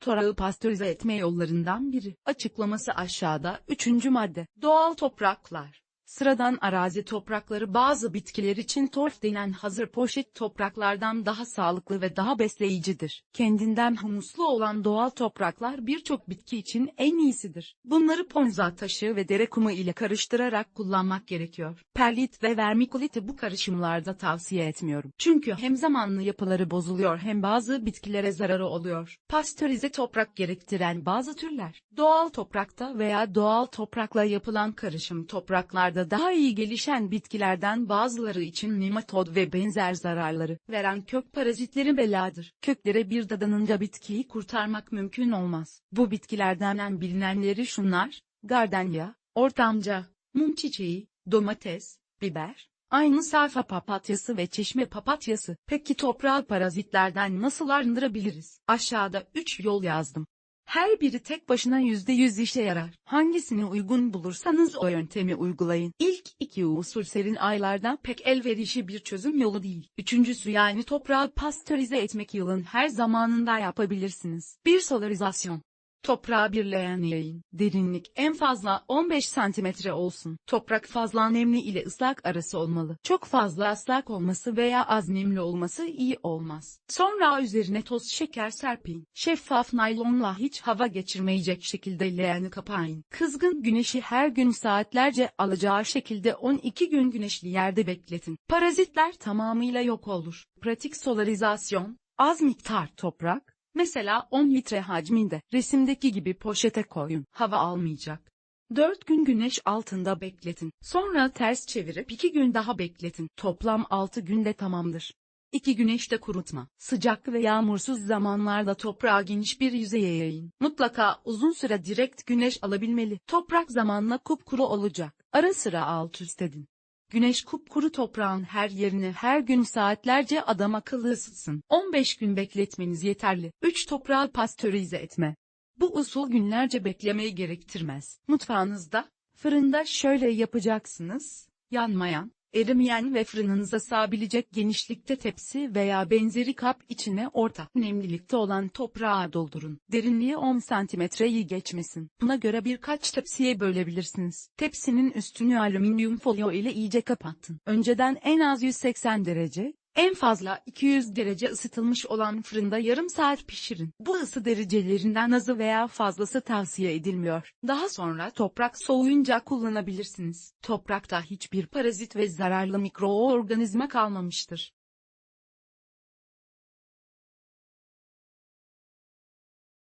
Toprağı pastörize etme yollarından biri. Açıklaması aşağıda. Üçüncü madde. Doğal topraklar. Sıradan arazi toprakları bazı bitkiler için torf denen hazır poşet topraklardan daha sağlıklı ve daha besleyicidir. Kendinden humuslu olan doğal topraklar birçok bitki için en iyisidir. Bunları ponza taşı ve dere kumu ile karıştırarak kullanmak gerekiyor. Perlit ve vermikuliti bu karışımlarda tavsiye etmiyorum. Çünkü hem zamanlı yapıları bozuluyor hem bazı bitkilere zararı oluyor. Pastörize toprak gerektiren bazı türler, doğal toprakta veya doğal toprakla yapılan karışım topraklarda daha iyi gelişen bitkilerden bazıları için nematod ve benzer zararları veren kök parazitleri beladır. Köklere bir dadanınca bitkiyi kurtarmak mümkün olmaz. Bu bitkilerden en bilinenleri şunlar, gardenya, ortamca, mum çiçeği, domates, biber, aynı sayfa papatyası ve çeşme papatyası. Peki toprağı parazitlerden nasıl arındırabiliriz? Aşağıda 3 yol yazdım. Her biri tek başına %100 işe yarar. Hangisini uygun bulursanız o yöntemi uygulayın. İlk iki usul serin aylardan pek elverişli bir çözüm yolu değil. Üçüncüsü yani toprağı pastörize etmek yılın her zamanında yapabilirsiniz. Bir solarizasyon. Toprağı birleyen yayın. Derinlik en fazla 15 santimetre olsun. Toprak fazla nemli ile ıslak arası olmalı. Çok fazla ıslak olması veya az nemli olması iyi olmaz. Sonra üzerine toz şeker serpin. Şeffaf naylonla hiç hava geçirmeyecek şekilde leğeni kapayın. Kızgın güneşi her gün saatlerce alacağı şekilde 12 gün güneşli yerde bekletin. Parazitler tamamıyla yok olur. Pratik solarizasyon, az miktar toprak, Mesela 10 litre hacminde resimdeki gibi poşete koyun. Hava almayacak. 4 gün güneş altında bekletin. Sonra ters çevirip 2 gün daha bekletin. Toplam 6 günde tamamdır. 2 güneşte kurutma. Sıcak ve yağmursuz zamanlarda toprağı geniş bir yüzeye yayın. Mutlaka uzun süre direkt güneş alabilmeli. Toprak zamanla kupkuru olacak. Ara sıra alt üst edin. Güneş kupkuru toprağın her yerini her gün saatlerce adam akıllı ısıtsın. 15 gün bekletmeniz yeterli. 3. Toprağı pastörize etme. Bu usul günlerce beklemeyi gerektirmez. Mutfağınızda, fırında şöyle yapacaksınız. Yanmayan, erimeyen ve fırınınıza sığabilecek genişlikte tepsi veya benzeri kap içine orta nemlilikte olan toprağı doldurun. Derinliği 10 santimetreyi geçmesin. Buna göre birkaç tepsiye bölebilirsiniz. Tepsinin üstünü alüminyum folyo ile iyice kapatın. Önceden en az 180 derece, en fazla 200 derece ısıtılmış olan fırında yarım saat pişirin. Bu ısı derecelerinden azı veya fazlası tavsiye edilmiyor. Daha sonra toprak soğuyunca kullanabilirsiniz. Toprakta hiçbir parazit ve zararlı mikroorganizma kalmamıştır.